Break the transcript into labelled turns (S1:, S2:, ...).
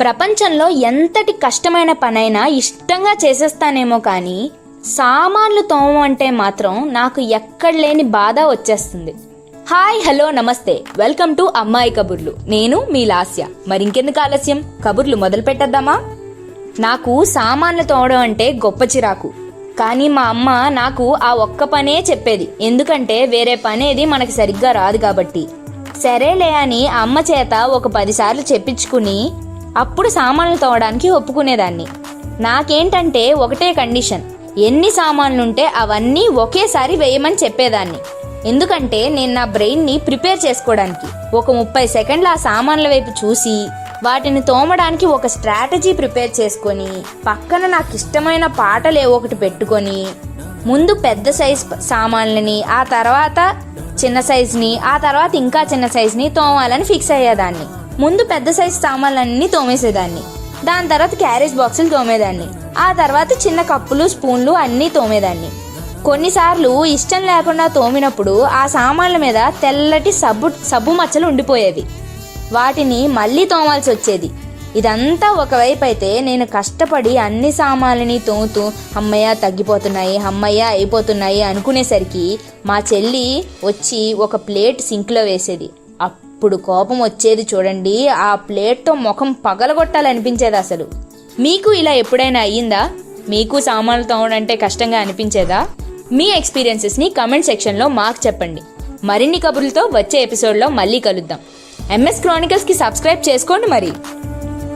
S1: ప్రపంచంలో ఎంతటి కష్టమైన పనైనా ఇష్టంగా చేసేస్తానేమో కానీ సామాన్లు తోమంటే మాత్రం నాకు ఎక్కడ లేని బాధ వచ్చేస్తుంది. హాయ్ హలో నమస్తే. వెల్కమ్ టు అమ్మాయి కబుర్లు. నేను మీ లాస్య. మరి ఇంకెందుకు ఆలస్యం? కబుర్లు మొదలు పెట్టద్దామా? నాకు సామాన్లు తోమడం అంటే గొప్ప చిరాకు. కానీ మా అమ్మ నాకు ఆ ఒక్క పనే చెప్పేది. ఎందుకంటే వేరే పనేది మనకి సరిగ్గా రాదు కాబట్టి. సరేలే అని అమ్మ చేత ఒక పదిసార్లు చెప్పించుకుని అప్పుడు సామాన్లు తోవడానికి ఒప్పుకునేదాన్ని. నాకేంటంటే ఒకటే కండిషన్. ఎన్ని సామాన్లుంటే అవన్నీ ఒకేసారి వేయమని చెప్పేదాన్ని. ఎందుకంటే నేను నా బ్రెయిన్ని ప్రిపేర్ చేసుకోవడానికి ఒక ముప్పై సెకండ్ల ఆ సామాన్ల వైపు చూసి వాటిని తోమడానికి ఒక స్ట్రాటజీ ప్రిపేర్ చేసుకొని పక్కన నాకు ఇష్టమైన పాటలే ఒకటి పెట్టుకొని ముందు పెద్ద సైజ్ సామాన్లని ఆ తర్వాత చిన్న సైజుని ఆ తర్వాత ఇంకా చిన్న సైజుని తోమాలని ఫిక్స్ అయ్యేదాన్ని. ముందు పెద్ద సైజ్ సామాన్లన్నీ తోమేసేదాన్ని. దాని తర్వాత క్యారేజ్ బాక్సులు తోమేదాన్ని. ఆ తర్వాత చిన్న కప్పులు స్పూన్లు అన్నీ తోమేదాన్ని. కొన్నిసార్లు ఇష్టం లేకుండా తోమినప్పుడు ఆ సామాన్ల మీద తెల్లటి సబ్బు సబ్బు మచ్చలు ఉండిపోయేవి. వాటిని మళ్ళీ తోమాల్సి వచ్చేది. ఇదంతా ఒకవైపు అయితే నేను కష్టపడి అన్ని సామాన్లని తోముతూ అమ్మయ్య తగ్గిపోతున్నాయి అమ్మయ్య అయిపోతున్నాయి అనుకునేసరికి మా చెల్లి వచ్చి ఒక ప్లేట్ సింక్లో వేసేది. అప్పుడు కోపం వచ్చేది చూడండి ఆ ప్లేట్తో ముఖం పగలగొట్టాలనిపించేది అసలు. మీకు ఇలా ఎప్పుడైనా అయ్యిందా? మీకు సామాన్లు తోమడంటే కష్టంగా అనిపించేదా? మీ ఎక్స్పీరియన్సెస్ని కమెంట్ సెక్షన్లో మాకు చెప్పండి. మరిన్ని కబుర్లతో వచ్చే ఎపిసోడ్లో మళ్ళీ కలుద్దాం. ఎంఎస్ క్రానికల్స్కి సబ్స్క్రైబ్ చేసుకోండి మరి.